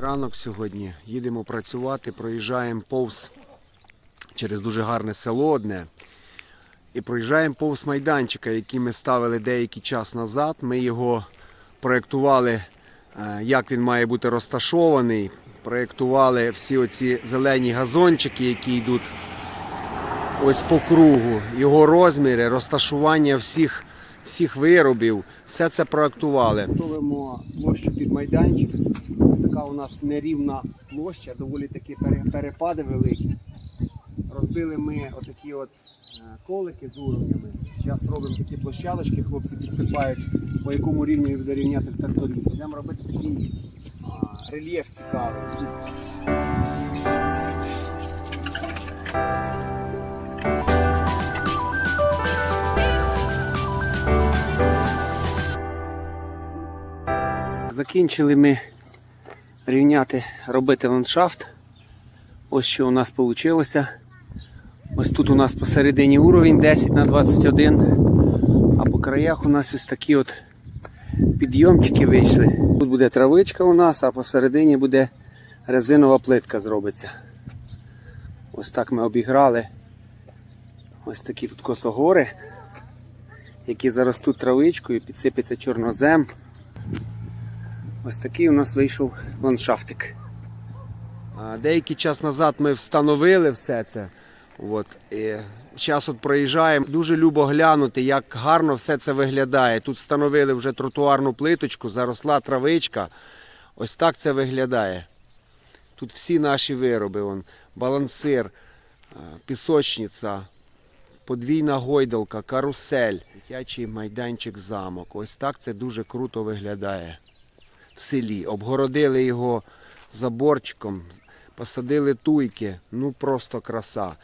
Ранок сьогодні їдемо працювати, проїжджаємо повз через дуже гарне село одне. І проїжджаємо повз майданчика, який ми ставили деякий час назад. Ми його проєктували, е, як він має бути розташований. Проєктували всі оці зелені газончики, які йдуть ось по кругу, його розміри, розташування всіх, всіх виробів. Все це проєктували. Готуємо площу під майданчик. Ось така у нас нерівна площа, доволі такі перепади великі. Розбили ми отакі от е, колики з уровнями. Зараз робимо такі площадочки, хлопці підсипають, по якому рівню буде рівняти тракторист. Будемо робити такий а, рельєф цікавий. Закінчили ми рівняти, робити ландшафт. Ось що у нас вийшло. Ось тут у нас посередині уровень 10 на 21, а по краях у нас ось такі от підйомчики вийшли. Тут буде травичка у нас, а посередині буде резинова плитка зробиться. Ось так ми обіграли. Ось такі тут косогори, які заростуть травичкою, підсипеться чорнозем. Ось такий у нас вийшов ландшафтик. Деякий час назад ми встановили все це. От, і зараз от проїжджаємо. Дуже любо глянути, як гарно все це виглядає. Тут встановили вже тротуарну плиточку, заросла травичка. Ось так це виглядає. Тут всі наші вироби. Вон, балансир, е, пісочниця, подвійна гойдалка, карусель, дитячий майданчик замок. Ось так це дуже круто виглядає селі. Обгородили його заборчиком, посадили туйки. Ну просто краса.